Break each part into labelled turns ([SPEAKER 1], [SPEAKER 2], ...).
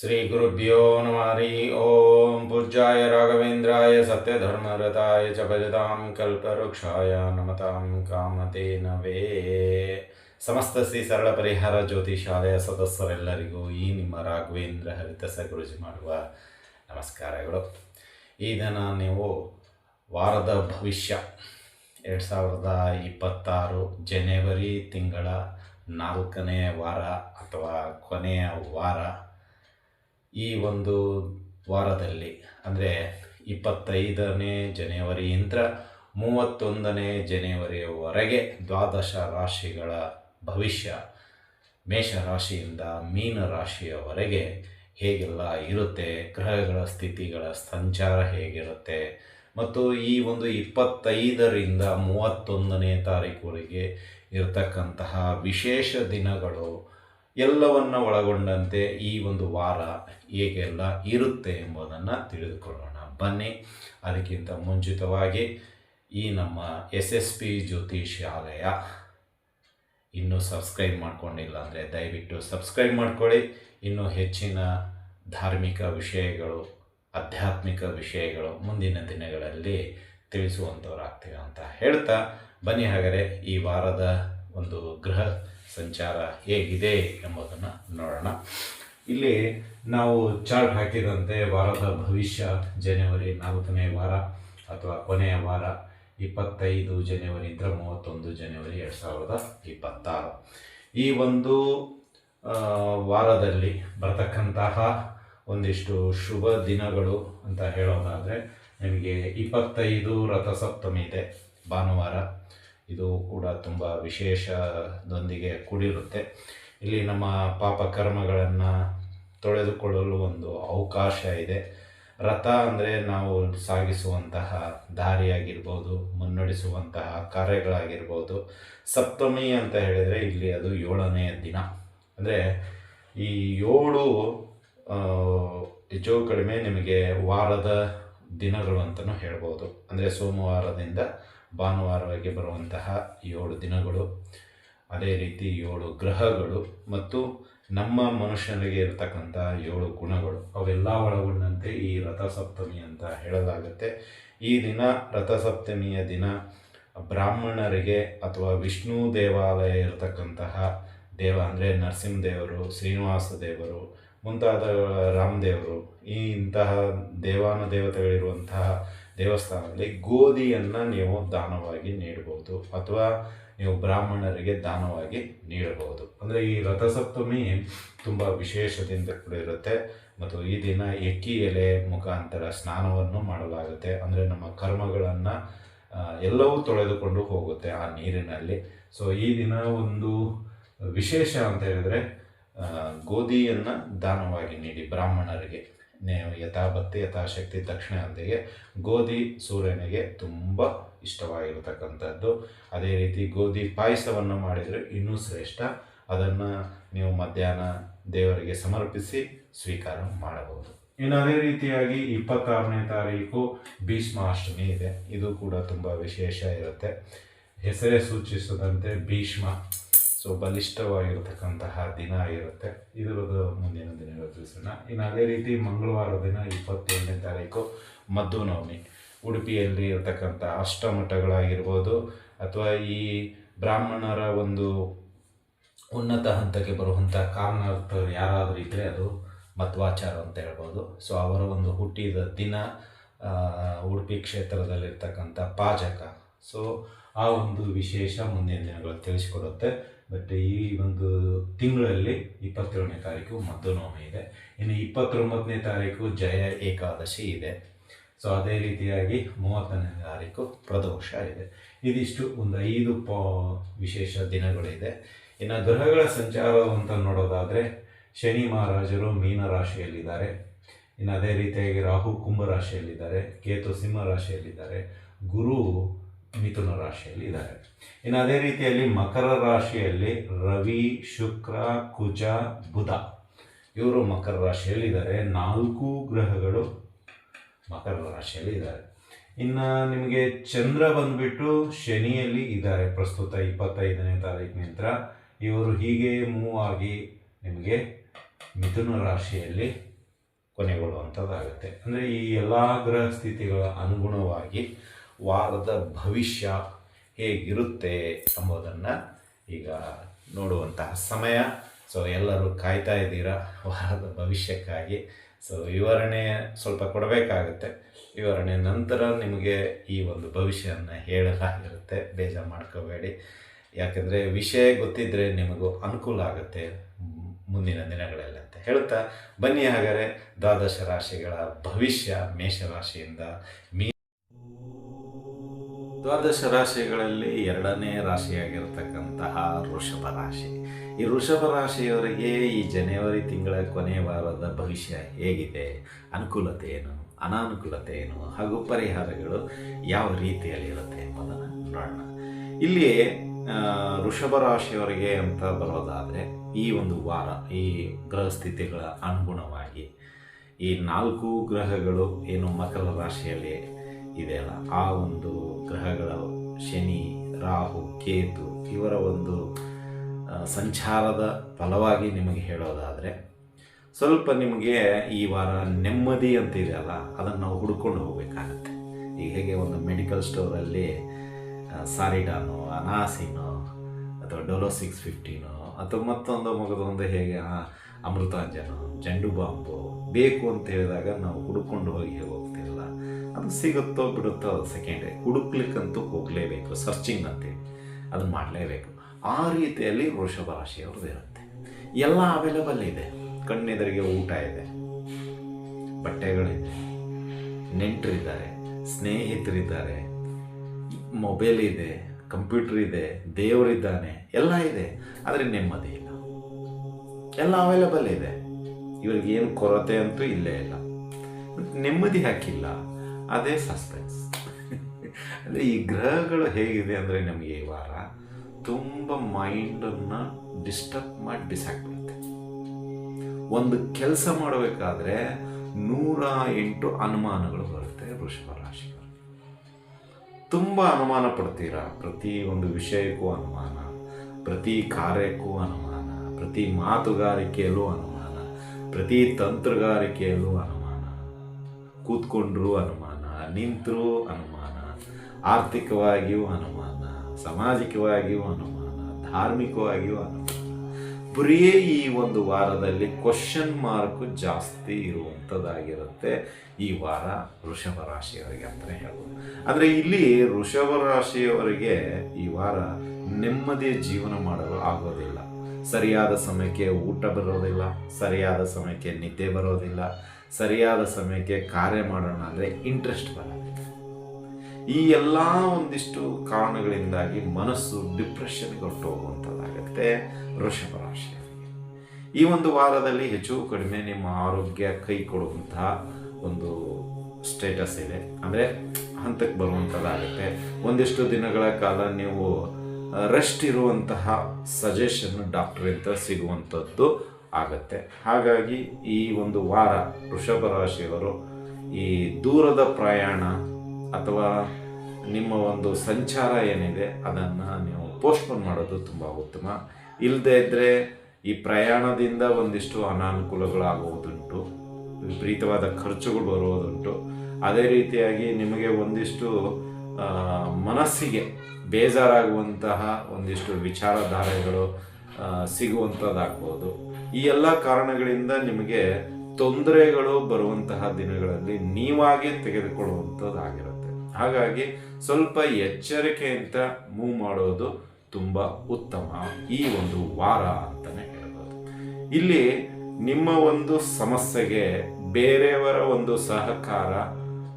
[SPEAKER 1] ಶ್ರೀ ಗುರುಭ್ಯೋ ನಮಾರಿ ಓಂ ಪೂಜ್ಯಾಯ ರಾಘವೇಂದ್ರಾಯ ಸತ್ಯಧರ್ಮರತಾಯ ಚ ಭಜತಾಂ ಕಲ್ಪವೃಕ್ಷಾಯ ನಮತಾಂ ಕಾಮಧೇನವೇ ಸಮಸ್ತ ಶ್ರೀ ಸರಳ ಪರಿಹಾರ ಜ್ಯೋತಿಷಾಲಯ ಸದಸ್ಯರೆಲ್ಲರಿಗೂ ಈ ನಿಮ್ಮ ರಾಘವೇಂದ್ರ ಹರಿತಸ ಗುರುಜಿ ಮಾಡುವ ನಮಸ್ಕಾರಗಳು. ಈ ದಿನ ನೀವು ವಾರದ ಭವಿಷ್ಯ, ಎರಡು ಸಾವಿರದ ಇಪ್ಪತ್ತಾರು ಜನವರಿ ತಿಂಗಳ ನಾಲ್ಕನೇ ವಾರ ಅಥವಾ ಕೊನೆಯ ವಾರ ಈ ಒಂದು ವಾರದಲ್ಲಿ, ಅಂದರೆ ಇಪ್ಪತ್ತೈದನೇ ಜನವರಿಯಿಂದ ಮೂವತ್ತೊಂದನೇ ಜನವರಿಯವರೆಗೆ ದ್ವಾದಶ ರಾಶಿಗಳ ಭವಿಷ್ಯ ಮೇಷರಾಶಿಯಿಂದ ಮೀನ ರಾಶಿಯವರೆಗೆ ಹೇಗೆಲ್ಲ ಇರುತ್ತೆ, ಗ್ರಹಗಳ ಸ್ಥಿತಿಗಳ ಸಂಚಾರ ಹೇಗಿರುತ್ತೆ, ಮತ್ತು ಈ ಒಂದು ಇಪ್ಪತ್ತೈದರಿಂದ ಮೂವತ್ತೊಂದನೇ ತಾರೀಕುವರೆಗೆ ಇರತಕ್ಕಂತಹ ವಿಶೇಷ ದಿನಗಳು ಎಲ್ಲವನ್ನು ಒಳಗೊಂಡಂತೆ ಈ ಒಂದು ವಾರ ಹೇಗೆಲ್ಲ ಇರುತ್ತೆ ಎಂಬುದನ್ನು ತಿಳಿದುಕೊಳ್ಳೋಣ. ಬನ್ನಿ, ಅದಕ್ಕಿಂತ ಮುಂಚಿತವಾಗಿ ಈ ನಮ್ಮ ಎಸ್ ಎಸ್ ಪಿ ಜ್ಯೋತಿಷಾಲಯ ಇನ್ನೂ ಸಬ್ಸ್ಕ್ರೈಬ್ ಮಾಡ್ಕೊಂಡಿಲ್ಲ ಅಂದರೆ ದಯವಿಟ್ಟು ಸಬ್ಸ್ಕ್ರೈಬ್ ಮಾಡ್ಕೊಳ್ಳಿ. ಇನ್ನೂ ಹೆಚ್ಚಿನ ಧಾರ್ಮಿಕ ವಿಷಯಗಳು, ಆಧ್ಯಾತ್ಮಿಕ ವಿಷಯಗಳು ಮುಂದಿನ ದಿನಗಳಲ್ಲಿ ತಿಳಿಸುವಂಥವ್ರಾಗ್ತೀವಿ ಅಂತ ಹೇಳ್ತಾ ಬನ್ನಿ ಹಾಗಾದರೆ ಈ ವಾರದ ಒಂದು ಗೃಹ ಸಂಚಾರ ಹೇಗಿದೆ ಎಂಬುದನ್ನು ನೋಡೋಣ. ಇಲ್ಲಿ ನಾವು ಚಾರ್ಟ್ ಹಾಕಿದಂತೆ ವಾರದ ಭವಿಷ್ಯ ಜನವರಿ ನಾಲ್ಕನೇ ವಾರ ಅಥವಾ ಕೊನೆಯ ವಾರ ಇಪ್ಪತ್ತೈದು ಜನವರಿಯಿಂದ ಮೂವತ್ತೊಂದು ಜನವರಿ ಎರಡು ಸಾವಿರದ ಇಪ್ಪತ್ತಾರು. ಈ ಒಂದು ವಾರದಲ್ಲಿ ಬರ್ತಕ್ಕಂತಹ ಒಂದಿಷ್ಟು ಶುಭ ದಿನಗಳು ಅಂತ ಹೇಳೋದಾದರೆ, ನಿಮಗೆ ಇಪ್ಪತ್ತೈದು ರಥಸಪ್ತಮಿ ಇದೆ ಭಾನುವಾರ. ಇದು ಕೂಡ ತುಂಬ ವಿಶೇಷದೊಂದಿಗೆ ಕೂಡಿರುತ್ತೆ. ಇಲ್ಲಿ ನಮ್ಮ ಪಾಪ ಕರ್ಮಗಳನ್ನು ತೊಳೆದುಕೊಳ್ಳಲು ಒಂದು ಅವಕಾಶ ಇದೆ. ರಥ ಅಂದರೆ ನಾವು ಸಾಗಿಸುವಂತಹ ದಾರಿಯಾಗಿರ್ಬೋದು, ಮುನ್ನಡೆಸುವಂತಹ ಕಾರ್ಯಗಳಾಗಿರ್ಬೋದು. ಸಪ್ತಮಿ ಅಂತ ಹೇಳಿದರೆ ಇಲ್ಲಿ ಅದು ಏಳನೆಯ ದಿನ. ಅಂದರೆ ಈ ಏಳು ಹೆಚ್ಚು ಕಡಿಮೆ ನಿಮಗೆ ವಾರದ ದಿನಗಳು ಅಂತಲೂ ಹೇಳ್ಬೋದು. ಅಂದರೆ ಸೋಮವಾರದಿಂದ ಭಾನುವಾರವಾಗಿ ಬರುವಂತಹ ಏಳು ದಿನಗಳು, ಅದೇ ರೀತಿ ಏಳು ಗ್ರಹಗಳು ಮತ್ತು ನಮ್ಮ ಮನುಷ್ಯನಿಗೆ ಇರತಕ್ಕಂಥ ಏಳು ಗುಣಗಳು, ಅವೆಲ್ಲ ಒಳಗೊಂಡಂತೆ ಈ ರಥಸಪ್ತಮಿ ಅಂತ ಹೇಳಲಾಗುತ್ತೆ. ಈ ದಿನ ರಥಸಪ್ತಮಿಯ ದಿನ ಬ್ರಾಹ್ಮಣರಿಗೆ ಅಥವಾ ವಿಷ್ಣು ದೇವಾಲಯ ಇರತಕ್ಕಂತಹ ದೇವ, ಅಂದರೆ ನರಸಿಂಹದೇವರು, ಶ್ರೀನಿವಾಸ ದೇವರು, ಮುಂತಾದ ರಾಮದೇವರು, ಈ ಇಂತಹ ದೇವಾನುದೇವತೆಗಳಿರುವಂತಹ ದೇವಸ್ಥಾನದಲ್ಲಿ ಗೋಧಿಯನ್ನು ನೀವು ದಾನವಾಗಿ ನೀಡಬಹುದು ಅಥವಾ ನೀವು ಬ್ರಾಹ್ಮಣರಿಗೆ ದಾನವಾಗಿ ನೀಡಬಹುದು. ಅಂದರೆ ಈ ರಥಸಪ್ತಮಿ ತುಂಬ ವಿಶೇಷದಿಂದ ಕೂಡಿರುತ್ತೆ. ಮತ್ತು ಈ ದಿನ ಎಕ್ಕಿ ಎಲೆ ಮುಖಾಂತರ ಸ್ನಾನವನ್ನು ಮಾಡಲಾಗುತ್ತೆ. ಅಂದರೆ ನಮ್ಮ ಕರ್ಮಗಳನ್ನು ಎಲ್ಲವೂ ತೊಳೆದುಕೊಂಡು ಹೋಗುತ್ತೆ ಆ ನೀರಿನಲ್ಲಿ. ಸೊ ಈ ದಿನ ಒಂದು ವಿಶೇಷ ಅಂತ ಹೇಳಿದರೆ ಗೋಧಿಯನ್ನು ದಾನವಾಗಿ ನೀಡಿ ಬ್ರಾಹ್ಮಣರಿಗೆ. ನೀವು ಯಥಾಭಕ್ತಿ ಯಥಾಶಕ್ತಿ ದಕ್ಷಿಣೆಯೊಂದಿಗೆ ಗೋಧಿ ಸೂರ್ಯನಿಗೆ ತುಂಬ ಇಷ್ಟವಾಗಿರತಕ್ಕಂಥದ್ದು. ಅದೇ ರೀತಿ ಗೋಧಿ ಪಾಯಸವನ್ನು ಮಾಡಿದರೆ ಇನ್ನೂ ಶ್ರೇಷ್ಠ. ಅದನ್ನು ನೀವು ಮಧ್ಯಾಹ್ನ ದೇವರಿಗೆ ಸಮರ್ಪಿಸಿ ಸ್ವೀಕಾರ ಮಾಡಬಹುದು. ಇನ್ನು ಅದೇ ರೀತಿಯಾಗಿ ಇಪ್ಪತ್ತಾರನೇ ತಾರೀಕು ಭೀಷ್ಮಾಷ್ಟಮಿ ಇದೆ. ಇದು ಕೂಡ ತುಂಬ ವಿಶೇಷ ಇರುತ್ತೆ. ಹೆಸರೇ ಸೂಚಿಸದಂತೆ ಭೀಷ್ಮ. ಸೊ ಬಲಿಷ್ಠವಾಗಿರ್ತಕ್ಕಂತಹ ದಿನ ಇರುತ್ತೆ. ಇದರದ್ದು ಮುಂದಿನ ದಿನಗಳು ತಿಳಿಸೋಣ. ಇನ್ನು ಅದೇ ರೀತಿ ಮಂಗಳವಾರ ದಿನ ಇಪ್ಪತ್ತೇಳನೇ ತಾರೀಕು ಮದ್ದು ಉಡುಪಿಯಲ್ಲಿ ಇರತಕ್ಕಂಥ ಅಷ್ಟಮಠಗಳಾಗಿರ್ಬೋದು, ಅಥವಾ ಈ ಬ್ರಾಹ್ಮಣರ ಒಂದು ಉನ್ನತ ಹಂತಕ್ಕೆ ಬರುವಂಥ ಕಾರಣಾರ್ಥರು ಯಾರಾದರೂ ಇದ್ದರೆ ಅದು ಮತ್ವಾಚಾರ ಅಂತ ಹೇಳ್ಬೋದು. ಸೊ ಅವರ ಒಂದು ಹುಟ್ಟಿದ ದಿನ ಉಡುಪಿ ಕ್ಷೇತ್ರದಲ್ಲಿರ್ತಕ್ಕಂಥ ಪಾಜಕ. ಸೊ ಆ ಒಂದು ವಿಶೇಷ ಮುಂದಿನ ದಿನಗಳು ತಿಳಿಸಿಕೊಡುತ್ತೆ. ಬಟ್ ಈ ಒಂದು ತಿಂಗಳಲ್ಲಿ ಇಪ್ಪತ್ತೇಳನೇ ತಾರೀಕು ಮದ್ದು ನವಮಿ ಇದೆ. ಇನ್ನು ಇಪ್ಪತ್ತೊಂಬತ್ತನೇ ತಾರೀಕು ಜಯ ಏಕಾದಶಿ ಇದೆ. ಸೊ ಅದೇ ರೀತಿಯಾಗಿ ಮೂವತ್ತನೇ ತಾರೀಕು ಪ್ರದೋಷ ಇದೆ. ಇದಿಷ್ಟು ಒಂದು ಐದು ಪ ವಿಶೇಷ ದಿನಗಳಿದೆ. ಇನ್ನು ಗ್ರಹಗಳ ಸಂಚಾರ ಅಂತ ನೋಡೋದಾದರೆ, ಶನಿ ಮಹಾರಾಜರು ಮೀನ ರಾಶಿಯಲ್ಲಿದ್ದಾರೆ. ಇನ್ನು ಅದೇ ರೀತಿಯಾಗಿ ರಾಹು ಕುಂಭ ರಾಶಿಯಲ್ಲಿದ್ದಾರೆ. ಕೇತು ಸಿಂಹ ರಾಶಿಯಲ್ಲಿದ್ದಾರೆ. ಗುರು ಮಿಥುನ ರಾಶಿಯಲ್ಲಿ ಇದ್ದಾರೆ. ಇನ್ನು ಅದೇ ರೀತಿಯಲ್ಲಿ ಮಕರ ರಾಶಿಯಲ್ಲಿ ರವಿ, ಶುಕ್ರ, ಕುಜ, ಬುಧ. ಇವರು ಮಕರ ರಾಶಿಯಲ್ಲಿದ್ದಾರೆ ನಾಲ್ಕು ಗ್ರಹಗಳು ಮಕರ ರಾಶಿಯಲ್ಲಿ ಇದ್ದಾರೆ. ಇನ್ನು ನಿಮಗೆ ಚಂದ್ರ ಬಂದ್ಬಿಟ್ಟು ಶನಿಯಲ್ಲಿ ಇದ್ದಾರೆ. ಪ್ರಸ್ತುತ ಇಪ್ಪತ್ತೈದನೇ ತಾರೀಕು ನಂತರ ಇವರು ಹೀಗೆ ಮೂವ್ ಆಗಿ ನಿಮಗೆ ಮಿಥುನ ರಾಶಿಯಲ್ಲಿ ಕೊನೆಗೊಳ್ಳುವಂಥದ್ದಾಗುತ್ತೆ. ಅಂದರೆ ಈ ಎಲ್ಲ ಗ್ರಹ ಸ್ಥಿತಿಗಳ ಅನುಗುಣವಾಗಿ ವಾರದ ಭವಿಷ್ಯ ಹೇಗಿರುತ್ತೆ ಎಂಬುದನ್ನು ಈಗ ನೋಡುವಂತಹ ಸಮಯ. ಸೊ ಎಲ್ಲರೂ ಕಾಯ್ತಾ ಇದ್ದೀರಾ? ವಾರದ ಭವಿಷ್ಯಕ್ಕಾಗಿ. ಸೊ ವಿವರಣೆ ಸ್ವಲ್ಪ ಕೊಡಬೇಕಾಗುತ್ತೆ. ವಿವರಣೆ ನಂತರ ನಿಮಗೆ ಈ ಒಂದು ಭವಿಷ್ಯವನ್ನು ಹೇಳಲಾಗಿರುತ್ತೆ. ಬೇಜಾರು ಮಾಡ್ಕೋಬೇಡಿ. ಯಾಕಂದರೆ ವಿಷಯ ಗೊತ್ತಿದ್ದರೆ ನಿಮಗೂ ಅನುಕೂಲ ಆಗುತ್ತೆ ಮುಂದಿನ ದಿನಗಳಲ್ಲಿ ಅಂತ ಹೇಳ್ತಾ ಬನ್ನಿ ಹಾಗಾದರೆ ದ್ವಾದಶ ರಾಶಿಗಳ ಭವಿಷ್ಯ ಮೇಷರಾಶಿಯಿಂದ ಮೀ ದ್ವಾದಶ ರಾಶಿಗಳಲ್ಲಿ ಎರಡನೇ ರಾಶಿಯಾಗಿರ್ತಕ್ಕಂತಹ ವೃಷಭ ರಾಶಿ. ಈ ವೃಷಭ ರಾಶಿಯವರಿಗೆ ಈ ಜನವರಿ ತಿಂಗಳ ಕೊನೆಯ ವಾರದ ಭವಿಷ್ಯ ಹೇಗಿದೆ? ಅನುಕೂಲತೆ ಏನು? ಅನಾನುಕೂಲತೆ ಏನು? ಹಾಗೂ ಪರಿಹಾರಗಳು ಯಾವ ರೀತಿಯಲ್ಲಿ ಇರುತ್ತೆ ಎಂಬುದನ್ನು ನೋಡೋಣ. ಇಲ್ಲಿ ಋಷಭ ರಾಶಿಯವರಿಗೆ ಅಂತ ಬರೋದಾದರೆ, ಈ ಒಂದು ವಾರ, ಈ ಗ್ರಹ ಸ್ಥಿತಿಗಳ ಅನುಗುಣವಾಗಿ ಈ ನಾಲ್ಕು ಗ್ರಹಗಳು ಏನು ಮಕರ ರಾಶಿಯಲ್ಲಿ ಇದೆಯಲ್ಲ ಆ ಒಂದು ಗ್ರಹಗಳ ಶನಿ, ರಾಹು, ಕೇತು ಇವರ ಒಂದು ಸಂಚಾರದ ಫಲವಾಗಿ ನಿಮಗೆ ಹೇಳೋದಾದರೆ, ಸ್ವಲ್ಪ ನಿಮಗೆ ಈ ವಾರ ನೆಮ್ಮದಿ ಅಂತ ಇದೆಯಲ್ಲ ಅದನ್ನು ನಾವು ಹುಡ್ಕೊಂಡು ಹೋಗಬೇಕಾಗತ್ತೆ. ಈಗ ಹೇಗೆ ಒಂದು ಮೆಡಿಕಲ್ ಸ್ಟೋರಲ್ಲಿ ಸಾರಿಡಾನೋ, ಅನಾಸಿನೋ, ಅಥವಾ ಡೊಲೋ ಸಿಕ್ಸ್ ಫಿಫ್ಟೀನೋ, ಅಥವಾ ಮತ್ತೊಂದು ಮಗದೊಂದು ಹೇಗೆ ಅಮೃತಾಂಜನು, ಜಂಡು ಬಾಂಬು, ಬೇಕು ಅಂತ ಹೇಳಿದಾಗ ನಾವು ಹುಡ್ಕೊಂಡು ಹೋಗಿ ಹೋಗ್ತಿರಲ್ಲ ಅದು ಸಿಗುತ್ತೋ ಬಿಡುತ್ತೋ ಅದು ಸೆಕೆಂಡೇ ಹುಡುಕ್ಲಿಕ್ಕಂತೂ ಹೋಗಲೇಬೇಕು ಸರ್ಚಿಂಗ್ ಅಂತೇಳಿ. ಅದನ್ನು ಮಾಡಲೇಬೇಕು. ಆ ರೀತಿಯಲ್ಲಿ ವೃಷಭ ರಾಶಿಯವ್ರದ್ದು ಇರುತ್ತೆ. ಎಲ್ಲ ಅವೈಲಬಲ್ ಇದೆ. ಕಣ್ಣೆದುರಿಗೆ ಊಟ ಇದೆ. ಬಟ್ಟೆಗಳಿದೆ. ನೆಂಟರಿದ್ದಾರೆ ಸ್ನೇಹಿತರಿದ್ದಾರೆ ಮೊಬೈಲ್ ಇದೆ. ಕಂಪ್ಯೂಟರ್ ಇದೆ. ದೇವರಿದ್ದಾನೆ ಎಲ್ಲ ಇದೆ. ಆದರೆ ನೆಮ್ಮದಿ ಇಲ್ಲ. ಎಲ್ಲ ಅವೈಲಬಲ್ ಇದೆ. ಇವ್ರಿಗೆ ಏನು ಕೊರತೆ ಅಂತೂ ಇಲ್ಲೇ ಇಲ್ಲ. ನೆಮ್ಮದಿ ಹಾಕಿಲ್ಲ. ಅದೇ ಸಸ್ಪೆನ್ಸ್ ಅಂದರೆ ಈ ಗ್ರಹಗಳು ಹೇಗಿದೆ ಅಂದರೆ ನಮಗೆ ಈ ವಾರ ತುಂಬ ಮೈಂಡನ್ನು ಡಿಸ್ಟರ್ಬ್ ಮಾಡಿ ಬಿಸಾಕ್ಬಿಡುತ್ತೆ. ಒಂದು ಕೆಲಸ ಮಾಡಬೇಕಾದ್ರೆ ನೂರ ಎಂಟು ಅನುಮಾನಗಳು ಬರುತ್ತೆ ವೃಷಭ ರಾಶಿಗಳು. ತುಂಬ ಅನುಮಾನ ಪಡ್ತೀರಾ? ಪ್ರತಿ ಒಂದು ವಿಷಯಕ್ಕೂ ಅನುಮಾನ, ಪ್ರತಿ ಕಾರ್ಯಕ್ಕೂ ಅನುಮಾನ, ಪ್ರತಿ ಮಾತುಗಾರಿಕೆಯಲ್ಲೂ ಅನುಮಾನ, ಪ್ರತಿ ತಂತ್ರಗಾರಿಕೆಯಲ್ಲೂ ಅನುಮಾನ, ಕೂತ್ಕೊಂಡ್ರೂ ಅನುಮಾನ. ನಿಂತರೂ ಅನುಮಾನ, ಆರ್ಥಿಕವಾಗಿಯೂ ಅನುಮಾನ, ಸಾಮಾಜಿಕವಾಗಿಯೂ ಅನುಮಾನ, ಧಾರ್ಮಿಕವಾಗಿಯೂ ಅನುಮಾನ. ಬರೀ ಈ ಒಂದು ವಾರದಲ್ಲಿ ಕ್ವಶನ್ ಮಾರ್ಕ್ ಜಾಸ್ತಿ ಇರುವಂಥದ್ದಾಗಿರುತ್ತೆ ಈ ವಾರ ವೃಷಭ ರಾಶಿಯವರಿಗೆ ಅಂತಲೇ ಹೇಳ್ಬೋದು. ಅಂದರೆ ಇಲ್ಲಿ ವೃಷಭ ರಾಶಿಯವರಿಗೆ ಈ ವಾರ ನೆಮ್ಮದಿಯ ಜೀವನ ಮಾಡಲು ಆಗೋದಿಲ್ಲ. ಸರಿಯಾದ ಸಮಯಕ್ಕೆ ಊಟ ಬರೋದಿಲ್ಲ, ಸರಿಯಾದ ಸಮಯಕ್ಕೆ ನಿದ್ದೆ ಬರೋದಿಲ್ಲ ಸರಿಯಾದ ಸಮಯಕ್ಕೆ ಕಾರ್ಯ ಮಾಡೋಣ ಅಂದರೆ ಇಂಟ್ರೆಸ್ಟ್ ಬರಬೇಕು ಈ ಎಲ್ಲ ಒಂದಿಷ್ಟು ಕಾರಣಗಳಿಂದಾಗಿ ಮನಸ್ಸು ಡಿಪ್ರೆಷನ್ಗೆ ಹೊರಟು ಹೋಗುವಂಥದ್ದಾಗತ್ತೆ ವೃಷಭ ರಾಶಿ ಈ ಒಂದು ವಾರದಲ್ಲಿ ಹೆಚ್ಚು ಕಡಿಮೆ ನಿಮ್ಮ ಆರೋಗ್ಯ ಕೈ ಕೊಡುವಂತಹ ಒಂದು ಸ್ಟೇಟಸ್ ಇದೆ. ಅಂದರೆ ಹಂತಕ್ಕೆ ಬರುವಂಥದ್ದಾಗುತ್ತೆ. ಒಂದಿಷ್ಟು ದಿನಗಳ ಕಾಲ ನೀವು ರೆಸ್ಟ್ ಇರುವಂತಹ ಸಜೆಷನ್ ಡಾಕ್ಟ್ರಿಂದ ಸಿಗುವಂಥದ್ದು ಆಗತ್ತೆ. ಹಾಗಾಗಿ ಈ ಒಂದು ವಾರ ವೃಷಭ ರಾಶಿಯವರು ಈ ದೂರದ ಪ್ರಯಾಣ ಅಥವಾ ನಿಮ್ಮ ಒಂದು ಸಂಚಾರ ಏನಿದೆ, ಅದನ್ನು ನೀವು ಪೋಸ್ಟ್ಪೋನ್ ಮಾಡೋದು ತುಂಬ ಉತ್ತಮ. ಇಲ್ಲದೇ ಇದ್ದರೆ ಈ ಪ್ರಯಾಣದಿಂದ ಒಂದಿಷ್ಟು ಅನಾನುಕೂಲಗಳಾಗುವುದುಂಟು, ವಿಪರೀತವಾದ ಖರ್ಚುಗಳು ಬರುವುದುಂಟು. ಅದೇ ರೀತಿಯಾಗಿ ನಿಮಗೆ ಒಂದಿಷ್ಟು ಮನಸ್ಸಿಗೆ ಬೇಜಾರಾಗುವಂತಹ ಒಂದಿಷ್ಟು ವಿಚಾರಧಾರೆಗಳು ಸಿಗುವಂಥದ್ದಾಗ್ಬೋದು ಈ ಎಲ್ಲ ಕಾರಣಗಳಿಂದ ನಿಮಗೆ ತೊಂದರೆಗಳು ಬರುವಂತಹ ದಿನಗಳಲ್ಲಿ ನೀವಾಗೇ ತೆಗೆದುಕೊಳ್ಳುವಂಥದ್ದಾಗಿರುತ್ತೆ ಹಾಗಾಗಿ ಸ್ವಲ್ಪ ಎಚ್ಚರಿಕೆಯಿಂದ ಮೂವ್ ಮಾಡೋದು ತುಂಬ ಉತ್ತಮ ಈ ಒಂದು ವಾರ ಅಂತಲೇ ಹೇಳ್ಬೋದು. ಇಲ್ಲಿ ನಿಮ್ಮ ಒಂದು ಸಮಸ್ಯೆಗೆ ಬೇರೆಯವರ ಒಂದು ಸಹಕಾರ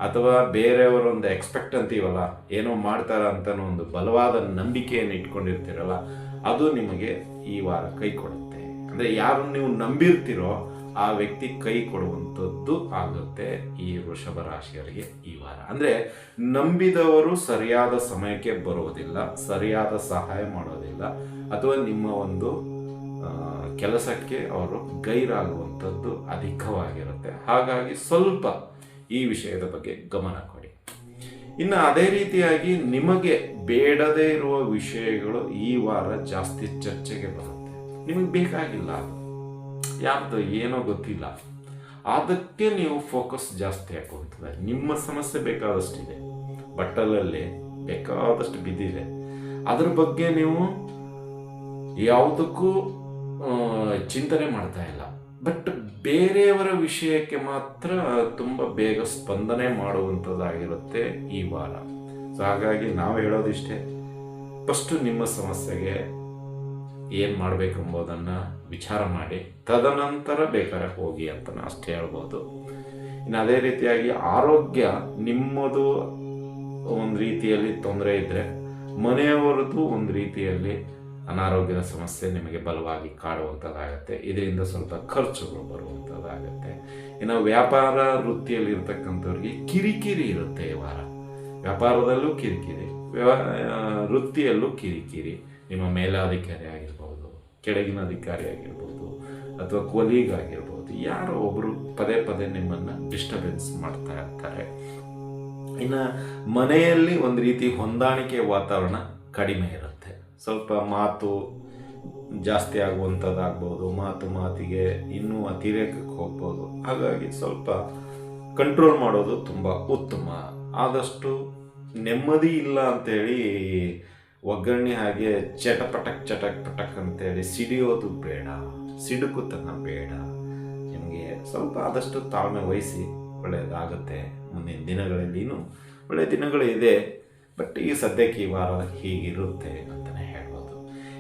[SPEAKER 1] ಅಥವಾ ಬೇರೆಯವರ ಒಂದು ಎಕ್ಸ್ಪೆಕ್ಟ್ ಅಂತೀವಲ್ಲ ಏನೋ ಮಾಡ್ತಾರ ಅಂತ ಒಂದು ಬಲವಾದ ನಂಬಿಕೆಯನ್ನು ಇಟ್ಕೊಂಡಿರ್ತೀರಲ್ಲ, ಅದು ನಿಮಗೆ ಈ ವಾರ ಕೈ ಕೊಡುತ್ತೆ. ಅಂದರೆ ಯಾರು ನೀವು ನಂಬಿರ್ತೀರೋ ಆ ವ್ಯಕ್ತಿ ಕೈ ಕೊಡುವಂಥದ್ದು ಆಗುತ್ತೆ ಈ ವೃಷಭ ರಾಶಿಯವರಿಗೆ ಈ ವಾರ. ಅಂದರೆ ನಂಬಿದವರು ಸರಿಯಾದ ಸಮಯಕ್ಕೆ ಬರೋದಿಲ್ಲ, ಸರಿಯಾದ ಸಹಾಯ ಮಾಡೋದಿಲ್ಲ, ಅಥವಾ ನಿಮ್ಮ ಒಂದು ಕೆಲಸಕ್ಕೆ ಅವರು ಗೈರಾಗುವಂಥದ್ದು ಅಧಿಕವಾಗಿರುತ್ತೆ. ಹಾಗಾಗಿ ಸ್ವಲ್ಪ ಈ ವಿಷಯದ ಬಗ್ಗೆ ಗಮನ ಕೊಡಿ. ಇನ್ನು ಅದೇ ರೀತಿಯಾಗಿ ನಿಮಗೆ ಬೇಡದೇ ಇರುವ ವಿಷಯಗಳು ಈ ವಾರ ಜಾಸ್ತಿ ಚರ್ಚೆಗೆ ಬರುತ್ತೆ. ನಿಮಗೆ ಬೇಕಾಗಿಲ್ಲ ಅದು. ಯಾರ್ದು ಏನೋ ಗೊತ್ತಿಲ್ಲ. ಅದಕ್ಕೆ ನೀವು ಫೋಕಸ್ ಜಾಸ್ತಿ ಹಾಕೋಗ್ತದೆ ನಿಮ್ಮ ಸಮಸ್ಯೆ ಬೇಕಾದಷ್ಟಿದೆ. ಬಟ್ಟಲಲ್ಲಿ ಬೇಕಾದಷ್ಟು ಬಿದ್ದಿದೆ. ಅದ್ರ ಬಗ್ಗೆ ನೀವು ಯಾವುದಕ್ಕೂ ಚಿಂತನೆ ಮಾಡ್ತಾ ಇಲ್ಲ. ಬಟ್ ಬೇರೆಯವರ ವಿಷಯಕ್ಕೆ ಮಾತ್ರ ತುಂಬ ಬೇಗ ಸ್ಪಂದನೆ ಮಾಡುವಂಥದ್ದಾಗಿರುತ್ತೆ ಈ ವಾರ. ಸೊ ಹಾಗಾಗಿ ನಾವು ಹೇಳೋದಿಷ್ಟೇ ಫಸ್ಟು ನಿಮ್ಮ ಸಮಸ್ಯೆಗೆ ಏನು ಮಾಡಬೇಕೆಂಬುದನ್ನು ವಿಚಾರ ಮಾಡಿ, ತದನಂತರ ಬೇಕಾದ್ರೆ ಹೋಗಿ ಅಂತ ನಾನು ಅಷ್ಟೇ ಹೇಳ್ಬೋದು. ಇನ್ನು ಅದೇ ರೀತಿಯಾಗಿ ಆರೋಗ್ಯ ನಿಮ್ಮದು ಒಂದು ರೀತಿಯಲ್ಲಿ ತೊಂದರೆ ಇದ್ದರೆ ಮನೆಯವರದ್ದು ಒಂದು ರೀತಿಯಲ್ಲಿ ಅನಾರೋಗ್ಯದ ಸಮಸ್ಯೆ ನಿಮಗೆ ಬಲವಾಗಿ ಕಾಡುವಂಥದ್ದಾಗತ್ತೆ. ಇದರಿಂದ ಸ್ವಲ್ಪ ಖರ್ಚುಗಳು ಬರುವಂಥದ್ದಾಗತ್ತೆ. ಇನ್ನು ವ್ಯಾಪಾರ ವೃತ್ತಿಯಲ್ಲಿ ಇರ್ತಕ್ಕಂಥವ್ರಿಗೆ ಕಿರಿಕಿರಿ ಇರುತ್ತೆ ಈ ವಾರ. ವ್ಯಾಪಾರದಲ್ಲೂ ಕಿರಿಕಿರಿ ವೃತ್ತಿಯಲ್ಲೂ ಕಿರಿಕಿರಿ. ನಿಮ್ಮ ಮೇಲಾಧಿಕಾರಿ ಆಗಿರ್ಬೋದು, ಕೆಳಗಿನ ಅಧಿಕಾರಿ ಆಗಿರ್ಬೋದು, ಅಥವಾ ಕೊಲೀಗ್ ಆಗಿರ್ಬೋದು, ಯಾರೋ ಒಬ್ಬರು ಪದೇ ಪದೇ ನಿಮ್ಮನ್ನು ಡಿಸ್ಟರ್ಬೆನ್ಸ್ ಮಾಡ್ತಾ ಇರ್ತಾರೆ. ಇನ್ನು ಮನೆಯಲ್ಲಿ ಒಂದು ರೀತಿ ಹೊಂದಾಣಿಕೆ ವಾತಾವರಣ ಕಡಿಮೆ ಇರುತ್ತೆ. ಸ್ವಲ್ಪ ಮಾತು ಜಾಸ್ತಿ ಆಗುವಂಥದ್ದಾಗ್ಬೋದು, ಮಾತು ಮಾತಿಗೆ ಇನ್ನೂ ಅತಿರೇಕಕ್ಕೆ ಹೋಗ್ಬೋದು. ಹಾಗಾಗಿ ಸ್ವಲ್ಪ ಕಂಟ್ರೋಲ್ ಮಾಡೋದು ತುಂಬ ಉತ್ತಮ. ಆದಷ್ಟು ನೆಮ್ಮದಿ ಇಲ್ಲ ಅಂತೇಳಿ ಒಗ್ಗರಣೆ ಹಾಗೆ ಚಟಪಟಕ್ ಚಟಕ್ ಪಟಕ್ ಅಂತೇಳಿ ಸಿಡಿಯೋದು ಬೇಡ, ಸಿಡುಕುತನ ಬೇಡ. ನಿಮಗೆ ಸ್ವಲ್ಪ ಆದಷ್ಟು ತಾಳ್ಮೆ ವಹಿಸಿ ಒಳ್ಳೆಯದಾಗುತ್ತೆ. ಮುಂದಿನ ದಿನಗಳಲ್ಲಿನೂ ಒಳ್ಳೆಯ ದಿನಗಳು ಇದೆ, ಬಟ್ ಈ ಸದ್ಯಕ್ಕೆ ಈ ವಾರ ಹೀಗಿರುತ್ತೆ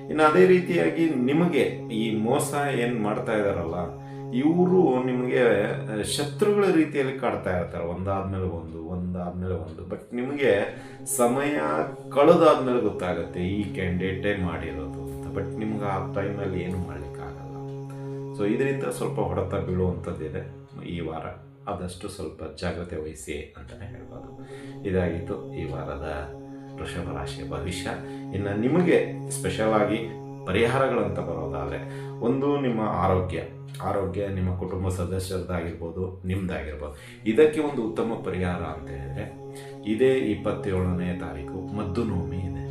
[SPEAKER 1] ಇನ್ನು ಅದೇ ರೀತಿಯಾಗಿ ನಿಮಗೆ ಈ ಮೋಸ ಏನು ಮಾಡ್ತಾ ಇದ್ದಾರಲ್ಲ ಇವರು ನಿಮಗೆ ಶತ್ರುಗಳ ರೀತಿಯಲ್ಲಿ ಕಾಡ್ತಾ ಇರ್ತಾರೆ. ಒಂದಾದ್ಮೇಲೆ ಒಂದು ಒಂದಾದ್ಮೇಲೆ ಒಂದು. ಬಟ್ ನಿಮಗೆ ಸಮಯ ಕಳೆದಾದ್ಮೇಲೆ ಗೊತ್ತಾಗುತ್ತೆ ಈ ಕ್ಯಾಂಡಿಡೇಟೇ ಮಾಡಿರೋದು ಅಂತ. ಬಟ್ ನಿಮ್ಗೆ ಆ ಟೈಮಲ್ಲಿ ಏನು ಮಾಡಲಿಕ್ಕಾಗಲ್ಲ. ಸೊ ಇದರಿಂದ ಸ್ವಲ್ಪ ಹೊಡೆತ ಬೀಳುವಂಥದ್ದಿದೆ ಈ ವಾರ. ಆದಷ್ಟು ಸ್ವಲ್ಪ ಜಾಗ್ರತೆ ವಹಿಸಿ ಅಂತಲೇ ಹೇಳ್ಬೋದು. ಇದಾಗಿತ್ತು ಈ ವಾರದ ವೃಷಭ ರಾಶಿಯ ಭವಿಷ್ಯ. ಇನ್ನು ನಿಮಗೆ ಸ್ಪೆಷಲ್ ಆಗಿ ಪರಿಹಾರಗಳಂತ ಬರೋದಾದರೆ, ಒಂದು ನಿಮ್ಮ ಆರೋಗ್ಯ. ಆರೋಗ್ಯ ನಿಮ್ಮ ಕುಟುಂಬ ಸದಸ್ಯರದ್ದಾಗಿರ್ಬೋದು ನಿಮ್ಮದಾಗಿರ್ಬೋದು ಇದಕ್ಕೆ ಒಂದು ಉತ್ತಮ ಪರಿಹಾರ ಅಂತ ಹೇಳಿದ್ರೆ, ಇದೇ ಇಪ್ಪತ್ತೇಳನೇ ತಾರೀಕು ಮದ್ದು ನೋಮಿ ಇದೆ.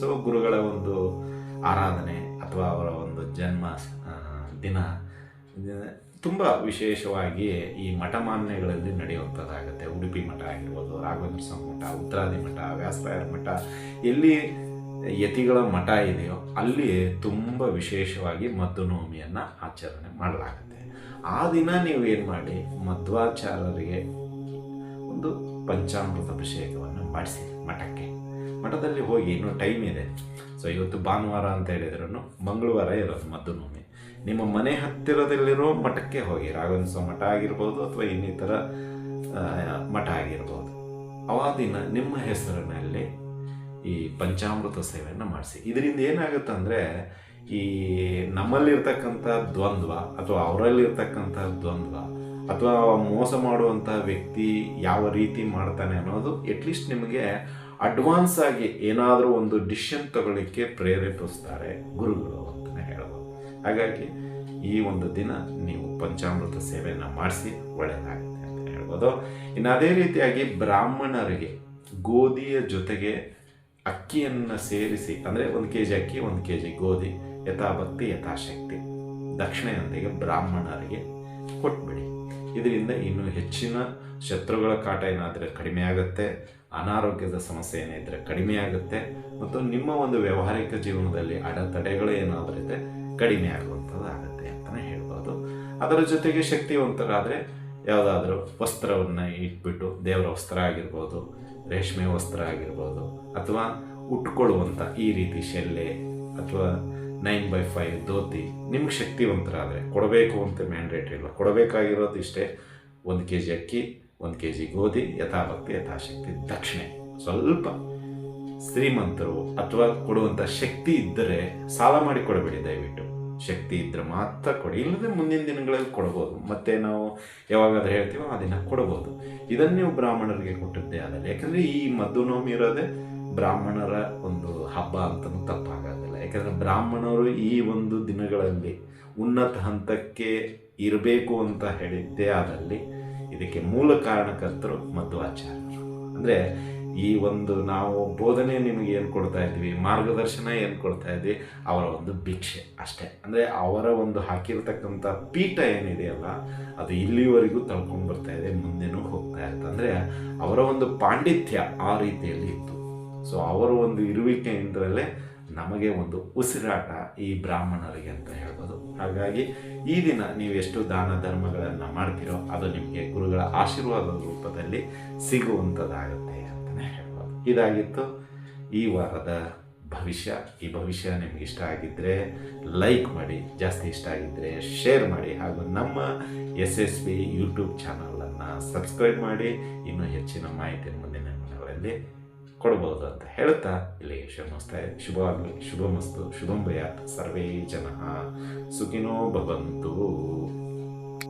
[SPEAKER 1] ಸೊ ಗುರುಗಳ ಒಂದು ಆರಾಧನೆ ಅಥವಾ ಅವರ ಒಂದು ಜನ್ಮ ದಿನ ತುಂಬ ವಿಶೇಷವಾಗಿ ಈ ಮಠಮಾನ್ಯಗಳಲ್ಲಿ ನಡೆಯುವಂಥದ್ದಾಗುತ್ತೆ. ಉಡುಪಿ ಮಠ ಆಗಿರ್ಬೋದು, ರಾಘವೇಂದ್ರ ಸ್ವಾಮಿ ಮಠ, ಉತ್ತರಾದಿ ಮಠ ವ್ಯಾಸರಾಯರ ಮಠ. ಎಲ್ಲಿ ಯತಿಗಳ ಮಠ ಇದೆಯೋ ಅಲ್ಲಿ ತುಂಬ ವಿಶೇಷವಾಗಿ ಮದ್ದು ನವಮಿಯನ್ನು ಆಚರಣೆ ಮಾಡಲಾಗುತ್ತೆ. ಆ ದಿನ ನೀವು ಏನು ಮಾಡಿ, ಮಧ್ವಾಚಾರ್ಯರಿಗೆ ಒಂದು ಪಂಚಾಮೃತ ಅಭಿಷೇಕವನ್ನು ಮಾಡಿಸಿ ಮಠಕ್ಕೆ. ಮಠದಲ್ಲಿ ಹೋಗಿ ಇನ್ನೂ ಟೈಮ್ ಇದೆ. ಸೊ ಇವತ್ತು ಭಾನುವಾರ ಅಂತ ಹೇಳಿದ್ರು ಮಂಗಳವಾರ ಇರೋದು ಮದ್ದು ನವಮಿ ನಿಮ್ಮ ಮನೆ ಹತ್ತಿರದಲ್ಲಿರೋ ಮಠಕ್ಕೆ ಹೋಗಿ. ರಾಘವೇಂದ್ರ ಮಠ ಆಗಿರ್ಬೋದು ಅಥವಾ ಇನ್ನಿತರ ಮಠ ಆಗಿರ್ಬೋದು. ಅವಾದಿನ ದಿನ ನಿಮ್ಮ ಹೆಸರಿನಲ್ಲಿ ಈ ಪಂಚಾಮೃತ ಸೇವೆಯನ್ನು ಮಾಡಿಸಿ. ಇದರಿಂದ ಏನಾಗುತ್ತೆ ಅಂದರೆ, ಈ ನಮ್ಮಲ್ಲಿರ್ತಕ್ಕಂಥ ದ್ವಂದ್ವ ಅಥವಾ ಅವರಲ್ಲಿರ್ತಕ್ಕಂಥ ದ್ವಂದ್ವ ಅಥವಾ ಮೋಸ ಮಾಡುವಂಥ ವ್ಯಕ್ತಿ ಯಾವ ರೀತಿ ಮಾಡ್ತಾನೆ ಅನ್ನೋದು ಅಟ್ಲೀಸ್ಟ್ ನಿಮಗೆ ಅಡ್ವಾನ್ಸ್ ಆಗಿ ಏನಾದರೂ ಒಂದು ಡಿಸಿಷನ್ ತಗೊಳ್ಳಿಕ್ಕೆ ಪ್ರೇರೇಪಿಸ್ತಾರೆ ಗುರುಗಳು. ಹಾಗಾಗಿ ಈ ಒಂದು ದಿನ ನೀವು ಪಂಚಾಮೃತ ಸೇವೆಯನ್ನು ಮಾಡಿಸಿ ಒಳ್ಳೆಯದಾಗುತ್ತೆ ಅಂತ ಹೇಳ್ಬೋದು. ಇನ್ನು ಅದೇ ರೀತಿಯಾಗಿ ಬ್ರಾಹ್ಮಣರಿಗೆ ಗೋಧಿಯ ಜೊತೆಗೆ ಅಕ್ಕಿಯನ್ನು ಸೇರಿಸಿ, ಅಂದರೆ ಒಂದು ಕೆ ಜಿ ಅಕ್ಕಿ, ಒಂದು ಕೆ ಜಿ ಗೋಧಿ, ಯಥಾಭಕ್ತಿ, ಯಥಾಶಕ್ತಿ, ದಕ್ಷಿಣೆಯೊಂದಿಗೆ ಬ್ರಾಹ್ಮಣರಿಗೆ ಕೊಟ್ಬಿಡಿ. ಇದರಿಂದ ಇನ್ನೂ ಹೆಚ್ಚಿನ ಶತ್ರುಗಳ ಕಾಟ ಏನಾದರೆ ಕಡಿಮೆ ಆಗುತ್ತೆ, ಅನಾರೋಗ್ಯದ ಸಮಸ್ಯೆ ಏನಿದ್ರೆ ಕಡಿಮೆ ಆಗುತ್ತೆ, ಮತ್ತು ನಿಮ್ಮ ಒಂದು ವ್ಯಾವಹಾರಿಕ ಜೀವನದಲ್ಲಿ ಅಡೆತಡೆಗಳು ಏನಾದರೂ ಇದೆ ಕಡಿಮೆ ಆಗುವಂಥದ್ದು ಆಗುತ್ತೆ ಅಂತಲೇ ಹೇಳ್ಬೋದು. ಅದರ ಜೊತೆಗೆ ಶಕ್ತಿವಂತರಾದರೆ ಯಾವುದಾದ್ರೂ ವಸ್ತ್ರವನ್ನು ಇಟ್ಬಿಟ್ಟು ದೇವರ ವಸ್ತ್ರ ಆಗಿರ್ಬೋದು, ರೇಷ್ಮೆ ವಸ್ತ್ರ ಆಗಿರ್ಬೋದು, ಅಥವಾ ಉಟ್ಕೊಳ್ಳುವಂಥ ಈ ರೀತಿ ಶೆಲ್ಲೆ ಅಥವಾ ನೈನ್ ಬೈ ಫೈವ್ ಧೋತಿ ನಿಮ್ಗೆ ಶಕ್ತಿವಂತರಾದರೆ ಕೊಡಬೇಕು ಅಂತ ಮ್ಯಾಂಡೇಟ್ ಇಲ್ಲ ಕೊಡಬೇಕಾಗಿರೋದು ಇಷ್ಟೇ ಒಂದು ಕೆ ಜಿ ಅಕ್ಕಿ, ಒಂದು ಕೆ ಜಿ ಗೋಧಿ, ಯಥಾಭಕ್ತಿ, ಯಥಾಶಕ್ತಿ, ದಕ್ಷಿಣೆ. ಸ್ವಲ್ಪ ಶ್ರೀಮಂತರು ಅಥವಾ ಕೊಡುವಂತ ಶಕ್ತಿ ಇದ್ದರೆ ಸಾಲ ಮಾಡಿ ಕೊಡಬೇಡಿ ದಯವಿಟ್ಟು. ಶಕ್ತಿ ಇದ್ರೆ ಮಾತ್ರ ಕೊಡಿ. ಇಲ್ಲದೆ ಮುಂದಿನ ದಿನಗಳಲ್ಲಿ ಕೊಡಬಹುದು. ಮತ್ತೆ ನಾವು ಯಾವಾಗಾದ್ರೂ ಹೇಳ್ತೀವೋ ಆ ದಿನ ಕೊಡ್ಬೋದು ಇದನ್ನು ನೀವು ಬ್ರಾಹ್ಮಣರಿಗೆ ಕೊಟ್ಟಿದ್ದೇ ಆದಲ್ಲಿ. ಯಾಕಂದ್ರೆ ಈ ನೋವು ಇರೋದೇ ಬ್ರಾಹ್ಮಣರ ಒಂದು ಹಬ್ಬ ಅಂತಲೂ ತಪ್ಪಾಗೋದಿಲ್ಲ. ಯಾಕಂದರೆ ಬ್ರಾಹ್ಮಣರು ಈ ಒಂದು ದಿನಗಳಲ್ಲಿ ಉನ್ನತ ಹಂತಕ್ಕೆ ಇರಬೇಕು ಅಂತ ಹೇಳಿದ್ದೇ ಆದಲ್ಲಿ ಇದಕ್ಕೆ ಮೂಲ ಕಾರಣಕರ್ತರು ಮಧ್ವಾಚಾರ್ಯರು ಅಂದರೆ ಈ ಒಂದು ನಾವು ಬೋಧನೆ ನಿಮಗೆ ಏನು ಕೊಡ್ತಾ ಇದ್ವಿ, ಮಾರ್ಗದರ್ಶನ ಏನು ಕೊಡ್ತಾ ಇದ್ವಿ, ಅವರ ಒಂದು ಭಿಕ್ಷೆ ಅಷ್ಟೇ. ಅಂದರೆ ಅವರ ಒಂದು ಹಾಕಿರ್ತಕ್ಕಂಥ ಪೀಠ ಏನಿದೆಯಲ್ಲ ಅದು ಇಲ್ಲಿವರೆಗೂ ತಳ್ಕೊಂಡು ಬರ್ತಾ ಇದೆ, ಮುಂದೆನೂ ಹೋಗ್ತಾ ಇರುತ್ತೆ. ಅಂದರೆ ಅವರ ಒಂದು ಪಾಂಡಿತ್ಯ ಆ ರೀತಿಯಲ್ಲಿ ಇತ್ತು. ಸೊ ಅವರ ಒಂದು ಇರುವಿಕೆಯಿಂದಲೇ ನಮಗೆ ಒಂದು ಉಸಿರಾಟ ಈ ಬ್ರಾಹ್ಮಣರಿಗೆ ಅಂತ ಹೇಳ್ಬೋದು. ಹಾಗಾಗಿ ಈ ದಿನ ನೀವು ಎಷ್ಟು ದಾನ ಧರ್ಮಗಳನ್ನು ಮಾಡ್ತೀರೋ ಅದು ನಿಮಗೆ ಗುರುಗಳ ಆಶೀರ್ವಾದದ ರೂಪದಲ್ಲಿ ಸಿಗುವಂಥದ್ದಾಗುತ್ತೆ ಇದಾಗಿತ್ತು. ಈ ವಾರದ ಭವಿಷ್ಯ, ಈ ಭವಿಷ್ಯ ನಿಮ್ಗೆ ಇಷ್ಟ ಆಗಿದ್ದರೆ ಲೈಕ್ ಮಾಡಿ, ಜಾಸ್ತಿ ಇಷ್ಟ ಆಗಿದ್ದರೆ ಶೇರ್ ಮಾಡಿ ಹಾಗೂ ನಮ್ಮ ಎಸ್ ಎಸ್ ಬಿ ಯೂಟ್ಯೂಬ್ ಚಾನಲನ್ನು ಸಬ್ಸ್ಕ್ರೈಬ್ ಮಾಡಿ, ಇನ್ನೂ ಹೆಚ್ಚಿನ ಮಾಹಿತಿ ಮುಂದಿನ ದಿನಗಳಲ್ಲಿ ಕೊಡ್ಬೋದು ಅಂತ ಹೇಳ್ತಾ ಇಲ್ಲಿ ಶುಭಮಸ್ತ ಶುಭವಾಗಲಿ. ಶುಭಮಸ್ತು. ಶುಭಂ ಭಯಾತ್. ಸರ್ವೇ ಜನ. ಸುಖಿನೋ ಭವಂತು.